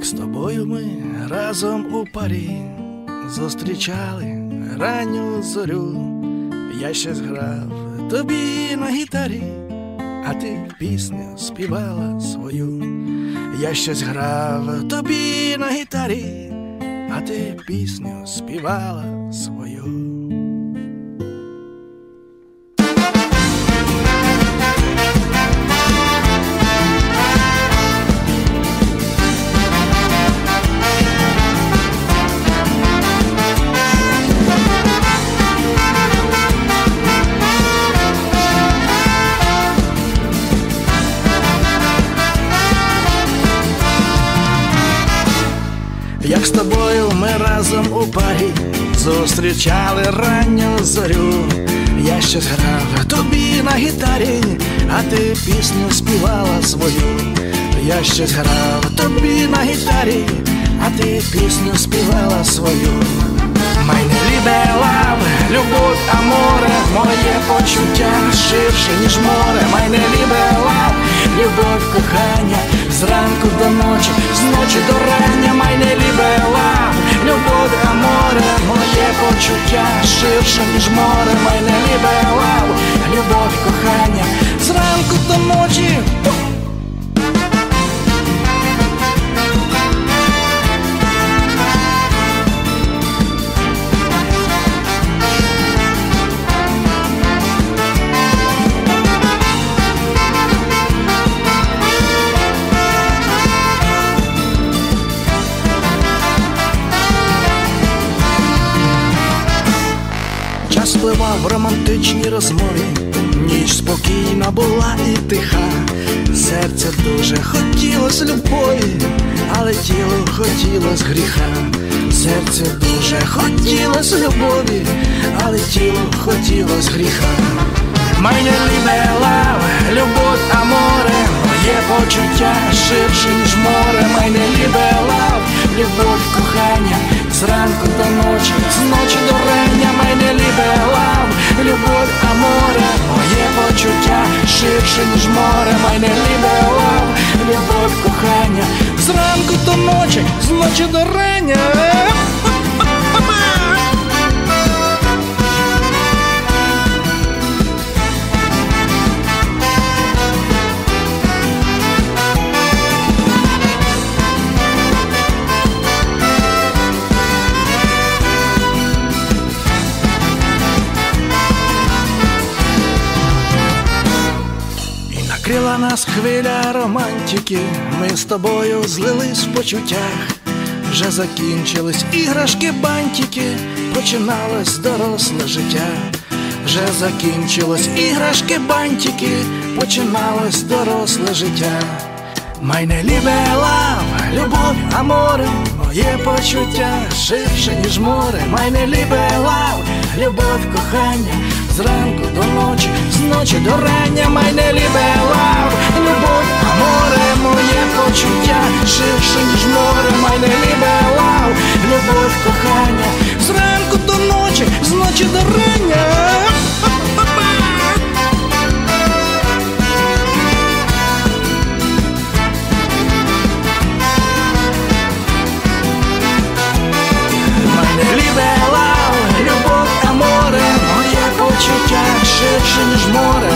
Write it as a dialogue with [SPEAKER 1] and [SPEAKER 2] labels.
[SPEAKER 1] як з тобою ми разом у парі зустрічали ранню зорю, я ще зграв тобі на гітарі, а ти пісню співала свою, я щось грав тобі на гітарі, а ти пісню співала свою. Як з тобою ми разом у парі зустрічали ранню зорю, я щось грав тобі на гітарі, а ти пісню співала свою, я щось грав тобі на гітарі, а ти пісню співала свою. Майне лібе лав, любов, аморе, моє почуття ширше, ніж море, майне лібе лав, любов, кохання, зранку до ночі, з ночі до рання, майне лібе лав, любов, море, моє почуття ширше, ніж море, майне лібе Час пливав в романтичній розмові, ніч спокійна була і тиха, серце дуже хотілось любові, але тіло хотілось гріха, серце дуже хотілось любові, але тіло хотілось гріха. Майне лібе лав, любов, аморе, моє почуття ширше, ніж море, майне лібе лав, любов, кохання, зранку до ночі, з ночі до рання, майне лібе зранку до ночі, з ночі до рання. І нас хвиля романтики, ми з тобою злились в почуттях, вже закінчились іграшки, бантики, починалось доросле життя, вже закінчилось іграшки, бантики, починалось доросле життя. Майне лібе лав, любов, аморе, моє почуття ширше, ніж море, майне лібе лав, любов, кохання, зранку до ночі, з ночі до рання, майне лібе ночі, рання. Мене лібе лав, любов, аморе, моє почуття ширше, ніж море,